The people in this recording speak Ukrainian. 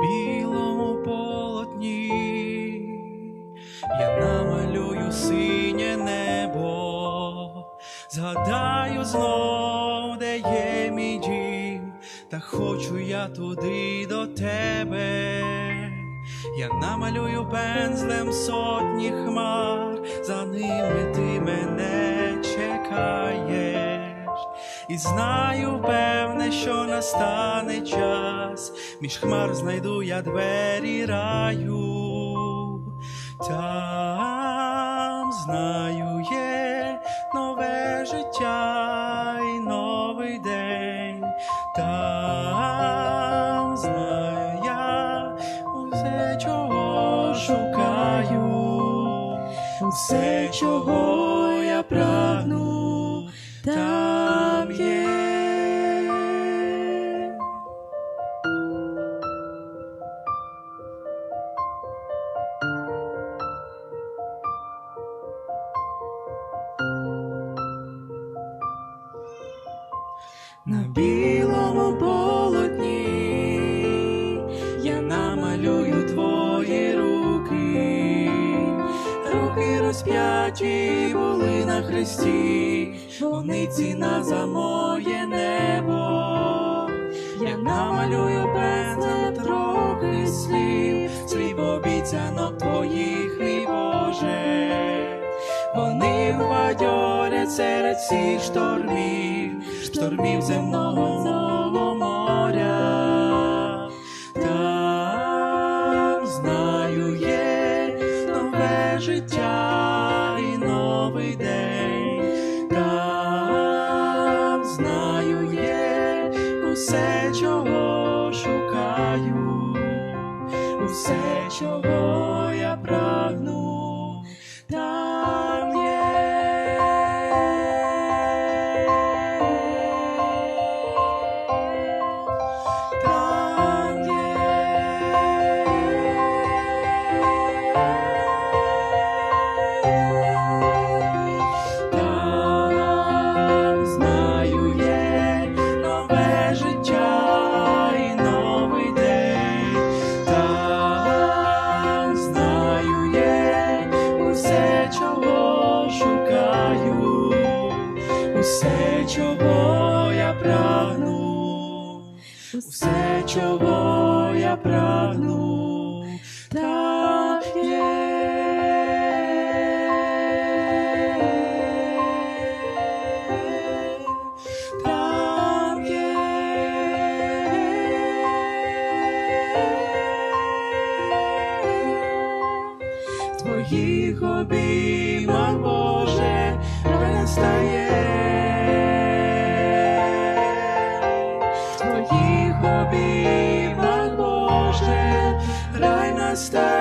білому полотні, я намалюю синє небо, згадаю знов, де є мій дім, та хочу я туди до тебе, я намалюю пензлем сотні хмар, за ними ти мене чекаєш, і знаю, певне, що настане час час, між хмар знайду я двері раю. Там знаю є нове життя і новий день. Там знаю я усе, чого шукаю, усе, чого я прагну, там На білому полотні. Я намалюю твої руки, руки розп'яті були на хресті, вони ціна за моє небо. Я намалюю пензлем трохи слів, слів обіцянок твоїх, мій Боже. Вони вбадьорять серед всіх штормів, штормів земного мого моря. Там знаю є нове життя і новий день. Там знаю є усе, чого шукаю, усе, чого я прагну. Там усе, чого я прагну, усе, чого я прагну, там є, твоїх обіймах, Боже, хай настає master.